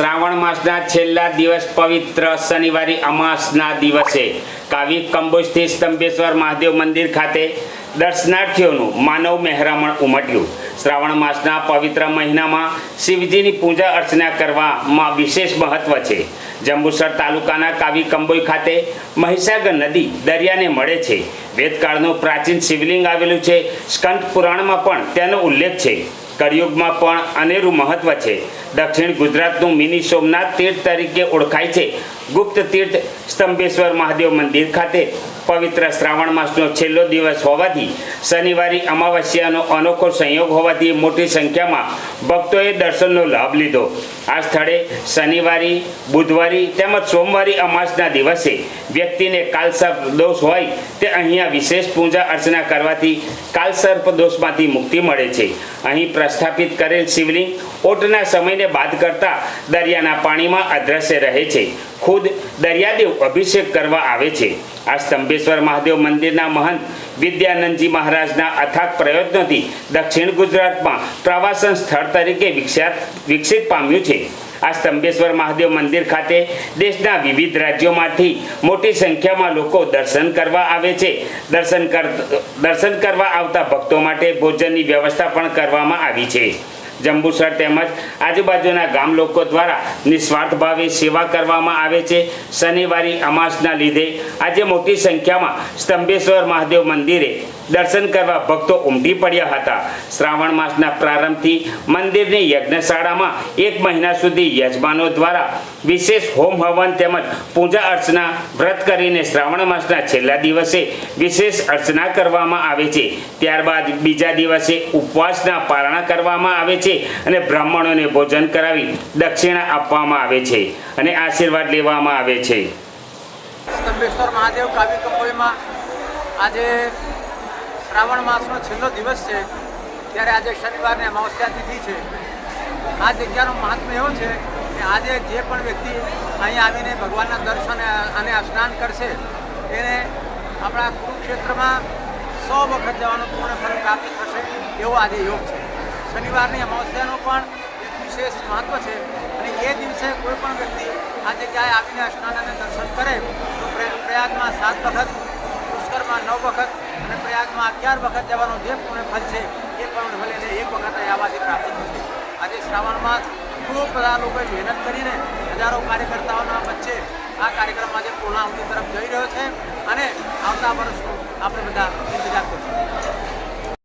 શ્રાવણ માસના છેલ્લા દિવસ પવિત્ર શનિવારી અમાસના દિવસે કાવી કંબોજથી સ્તંભેશ્વર મહાદેવ મંદિર ખાતે દર્શનાર્થીઓનું માનવ મહેરામણ ઉમટ્યું. શ્રાવણ માસના પવિત્ર મહિનામાં શિવજીની પૂજા અર્ચના કરવામાં વિશેષ મહત્વ છે. જંબુસર તાલુકાના કાવી કંબોઈ ખાતે મહીસાગર નદી દરિયાને મળે છે. વેદકાળનું પ્રાચીન શિવલિંગ આવેલું છે. સ્કંદ પુરાણમાં પણ તેનો ઉલ્લેખ છે. કળિયુગમાં પણ અનેરું મહત્વ છે. દક્ષિણ ગુજરાતનું મિની સોમનાથ તીર્થ તરીકે ઓળખાય છે. ગુપ્ત તીર્થ સ્તંભેશ્વર મહાદેવ મંદિર ખાતે પવિત્ર શ્રાવણ માસનો છેલ્લો દિવસ હોવાથી શનિવારી અમાવસ્યાનો અનોખો સંયોગ હોવાથી મોટી સંખ્યામાં ભક્તોએ દર્શનનો લાભ લીધો. આ સ્થળે શનિવારી, બુધવારી તેમજ સોમવારી અમાસના દિવસે વ્યક્તિને કાલસર્પ દોષ હોય તે અહીંયા વિશેષ પૂજા અર્ચના કરવાથી કાલસર્પ દોષમાંથી મુક્તિ મળે છે. અહીં પ્રસ્થાપિત કરેલ શિવલિંગ ઓટના સમયને બાદ કરતા દરિયાના પાણીમાં અદ્રશ્ય રહે છે. ખુદ દરિયાદેવ અભિષેક કરવા આવે છે. આ સ્તંભેશ્વર મહાદેવ મંદિરના મહંત વિદ્યાનંદજી મહારાજના અથાગ પ્રયત્નોથી દક્ષિણ ગુજરાતમાં પ્રવાસન સ્થળ તરીકે વિખ્યાત વિકસિત પામ્યું છે. આ સ્તંભેશ્વર મહાદેવ મંદિર ખાતે દેશના વિવિધ રાજ્યોમાંથી મોટી સંખ્યામાં લોકો દર્શન કરવા આવે છે. દર્શન કર દર્શન કરવા આવતા ભક્તો માટે ભોજનની વ્યવસ્થા પણ કરવામાં આવી છે. જંબુસર તેમજ આજુબાજુના ગામ લોકો દ્વારા નિસ્વાર્થ ભાવે સેવા કરવામાં આવે છે. શનિવારી અમાસના લીધે આજે મોટી સંખ્યામાં સ્તંભેશ્વર મહાદેવ મંદિરે દર્શન કરવા ભક્તો ઉમટી પડ્યા હતા. શ્રાવણ માસના પ્રારંભથી મંદિરની યજ્ઞશાળામાં એક મહિના સુધી યજમાનો દ્વારા વિશેષ હોમ હવન તેમજ પૂજા અર્ચના વ્રત કરીને શ્રાવણ માસના છેલ્લા દિવસે વિશેષ અર્ચના કરવામાં આવે છે. ત્યારબાદ બીજા દિવસે ઉપવાસના પારણા કરવામાં આવે છે અને બ્રાહ્મણોને ભોજન કરાવી દક્ષિણા આપવામાં આવે છે અને આશીર્વાદ લેવામાં આવે છે. આજે શ્રાવણ માસનો છેલ્લો દિવસ છે, ત્યારે આજે શનિવારની અમાવસ્યા તિથિ છે. આ જગ્યાનું મહાત્મ્ય એવું છે કે આજે જે પણ વ્યક્તિ અહીં આવીને ભગવાનના દર્શન અને સ્નાન કરશે, એને આપણા કુરુક્ષેત્રમાં સો વખત જવાનું પૂર્ણ ફળ પ્રાપ્ત થશે એવો આજે યોગ છે. શનિવારની અમાવસ્યાનું પણ એક વિશેષ મહત્વ છે અને એ દિવસે કોઈ પણ વ્યક્તિ આ જગ્યાએ આવીને સ્નાન અને દર્શન કરે, તો પ્રયા- પ્રયાગમાં સાત વખત, પુષ્કરમાં નવ વખત અને પ્રયાગમાં અગિયાર વખત જવાનો જે પુણ્ય ફલ છે, એ પણ ફલે એક વખત આવવાથી પ્રાપ્ત થશે આજે શ્રાવણમાં ખૂબ બધા લોકોએ મહેનત કરીને હજારો કાર્યકર્તાઓના વચ્ચે આ કાર્યક્રમ આજે પૂર્ણાહુતિ તરફ જઈ રહ્યો છે. અને આવતા વર્ષનું આપણે બધા